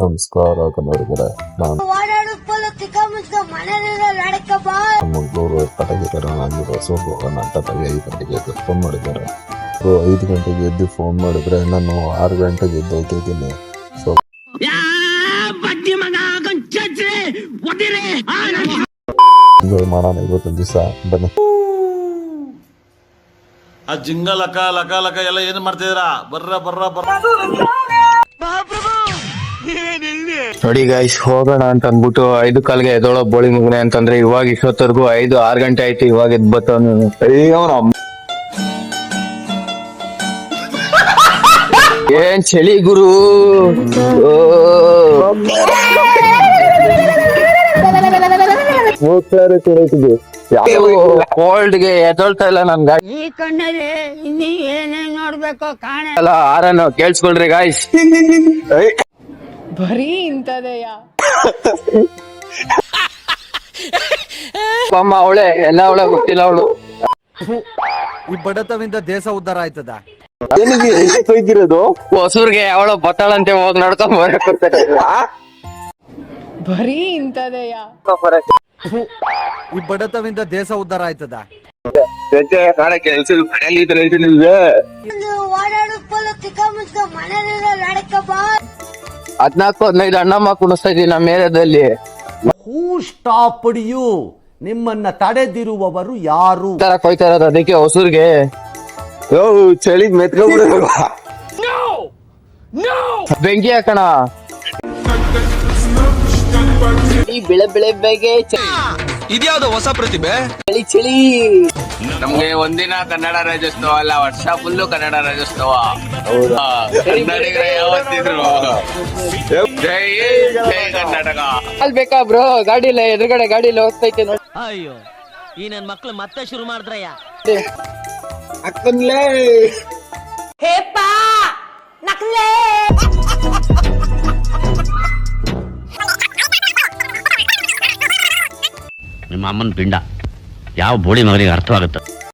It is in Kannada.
ನಮಸ್ಕಾರ ಕನ್ನಡಿಗರ ನಾನು ಮಂಗಳೂರು ಅಂತ ಐದು ಗಂಟೆಗೆ ಫೋನ್ ಮಾಡಿದ್ದಾರೆ ಸೊ ಐದು ಗಂಟೆಗೆ ಎದ್ದು ಫೋನ್ ಮಾಡಿದ್ರೆ ನಾನು ಆರು ಗಂಟೆಗೆ ಎದ್ದು ಹೋಗ್ತಿದ್ದೀನಿ ಮಾಡೋಣ ಇವತ್ತೊಂದು ದಿವಸ ಬನ್ನಿ ಆ ಜಿಂಗ ಲಕ ಲಕ ಲಕ ಎಲ್ಲ ಏನ್ ಮಾಡ್ತಿದ್ದೀರಾ ಬರ್ರ ಬರ್ರ ಬರ್ರ ನೋಡಿ ಗೈಸ್ ಹೋಗೋಣ ಅಂತ ಅಂದ್ಬಿಟ್ಟು ಐದು ಕಾಲ್ಗೆ ಎದೋಳೋ ಬೋಳಿ ಮುಗ್ನೆ ಅಂತಂದ್ರೆ ಇವಾಗ ಇಷ್ಟೊತ್ತರ್ಗು ಐದು ಆರು ಗಂಟೆ ಆಯ್ತು ಇವಾಗ ಎದ್ ಬತ್ತವನು ಏನ್ ಚಳಿ ಗುರು? ಕೋಲ್ಡ್ ಕೋಲ್ಡ್ಗೆ ಎದೊಳ್ತಾ ಇಲ್ಲ ನನ್ ಗಾಡಿ. ಈ ಕಣ್ಣಲ್ಲಿ ಇನ್ನೀ ಏನೇನ್ ನೋಡ್ಬೇಕು ಕಾಣ. ಎಲ್ಲ ಆರನ್ನು ಕೇಳಿಸ್ಕೊಳ್ರಿ ಗಾಯ್ಸ್ ಬರೀ ಇಂಥದೆಯ? ಅಮ್ಮ ಅವಳೆ ಎಲ್ಲ ಅವಳೆ ಗೊತ್ತಿಲ್ಲ ಅವಳು. ಈ ಬಡತವಿಂದ ದೇಶ ಉದ್ಧಾರ ಆಯ್ತದ? ಹೊಸೂರ್ಗೆ ಅವಳ ಬತ್ತಾಳಂತೆ ಹೋಗಿ ನಡ್ಕೊಂಡ್ ಬರಕ್ಕೆ ಬರೀ ಇಂಥದೆಯ? ಈ ಬಡತವಿಂದ ದೇಶ ಉದ್ಧಾರ ಆಯ್ತದ? ನೀವು ಓಡಾಡು ಫುಲ್ ತಿಕ್ಕ ಮುಚ್ಕ ಮನೇಲಿರೋ ನಡಕ ಬಾ ಹದ್ನಾಲ್ಕು ಹದಿನೈದು ಅಣ್ಣ ಕುಣಿಸ್ತಾ ಇದ್ದೀನಿ ನಮ್ಮ ಏರಿಯಾದಲ್ಲಿ. ಹೂ ಸ್ಟಾಪ್ ಯು ನಿಮ್ಮನ್ನ ತಡೆದಿರುವವರು ಯಾರು? ತರ ಕೊಯ್ತಾ ಇರೋದು ಅದಕ್ಕೆ ಹೊಸೂರ್ಗೆ. ಚಳಿ ಮೆತ್ಕೊಂಡ್ಬಿಡ ಬೆಂಕಿ ಹಾಕಣ. ಈ ಬೆಳೆ ಬೆಳೆ ಬೇಗೆ ಇದ್ಯಾವ್ದು ಹೊಸ ಪ್ರತಿಭೆ? ಚಳಿ ಚಳಿ. ನಮ್ಗೆ ಒಂದಿನ ಕನ್ನಡ ರಾಜ್ಯೋತ್ಸವ ಅಲ್ಲ ವರ್ಷ ಫುಲ್ಲು ಕನ್ನಡ ರಾಜ್ಯೋತ್ಸವ. ಕನ್ನಡಿಗರೇ ಯಾವತ್ತಿದ್ರು. ಜೈ ಜೈ ಕರ್ನಾಟಕ. ಅಲ್ಲಿ ಬೇಕಾ ಬ್ರೋ? ಗಾಡಿ ಇಲ್ಲ ಎದುರುಗಡೆ ಗಾಡಿ ಇಲ್ಲ ಹೋಗ್ತೈತೆ ನೋಡಿ. ಅಯ್ಯೋ ಈ ನನ್ ಮಕ್ಳು ಮತ್ತೆ ಶುರು ಮಾಡಿದ್ರಯ್ಯ? ಅಕ್ಕನ್ಲೇ. ಹೇಪಾ ನಕ್ಲೇ. ನಿಮ್ಮ ಅಮ್ಮನ ಪಿಂಡ. ಯಾವ ಬೋಳಿ ಮಗನಿಗೆ ಅರ್ಥವಾಗುತ್ತೆ.